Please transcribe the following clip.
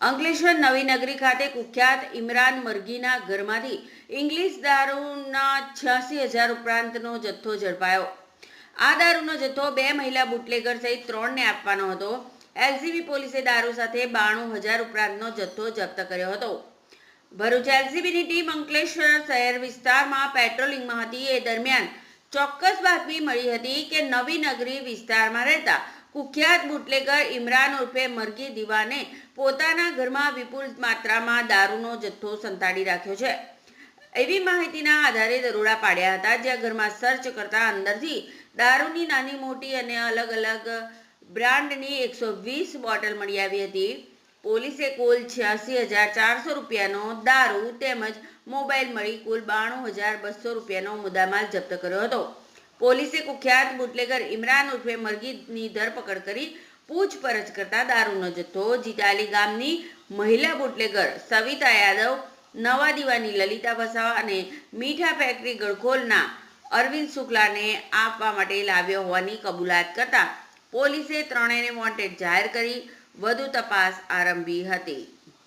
અંકલેશ્વર નવી નગરી ખાતે કુખ્યાત ઇમરાન મરઘીના ઘરમાંથી ઇંગ્લિશ દારૂના છ્યાસી હજાર ઉપરાંતનો જથ્થો ઝડપાયો. આ દારૂનો જથ્થો બે મહિલા બુટલેગર સહિત ત્રણને આપવાનો હતો. એલસીબી પોલીસે દારૂ સાથે બાણું હજાર ઉપરાંતનો જથ્થો જપ્ત કર્યો હતો. ભરૂચ એલસીબીની ટીમ અંકલેશ્વર શહેર વિસ્તારમાં પેટ્રોલિંગમાં હતી. એ દરમિયાન ચોક્કસ બાતમી મળી હતી કે નવી નગરી વિસ્તારમાં રહેતા કુખ્યાત બુટલેગર ઇમરાન ઉર્ફે મરઘી દીવાને પોતાના ઘરમાં વિપુલ માત્રામાં દારૂનો જથ્થો સંતાડી રાખ્યો છે. એવી માહિતીના આધારે દરોડા પાડ્યા હતા, જ્યાં ઘરમાં સર્ચ કરતા અંદરથી દારૂની નાની મોટી અને અલગ અલગ બ્રાન્ડની એકસો વીસ બોટલ મળી આવી હતી. પોલીસે કુલ છ્યાસી હજાર ચારસો રૂપિયાનો દારૂ તેમજ મોબાઈલ મળી કુલ બાણું હજાર બસો રૂપિયાનો મુદ્દામાલ જપ્ત કર્યો હતો. પોલીસે કુખ્યાત બુટલેગર ઇમરાન ઉર્ફે મરગીની ધરપકડ કરી પૂછપરછ કરતા દારૂનો જથ્થો જીતાલી ગામની મહિલા બુટલેગર સવિતા યાદવ, નવા દીવાની લલિતા વસાવા અને મીઠા ફેક્ટરી ગળખોલના અરવિંદ શુક્લાને આપવા માટે લાવ્યો હોવાની કબૂલાત કરતા પોલીસે ત્રણેયને વોન્ટેડ જાહેર કરી. વધુ તપાસ આરંભી હતી.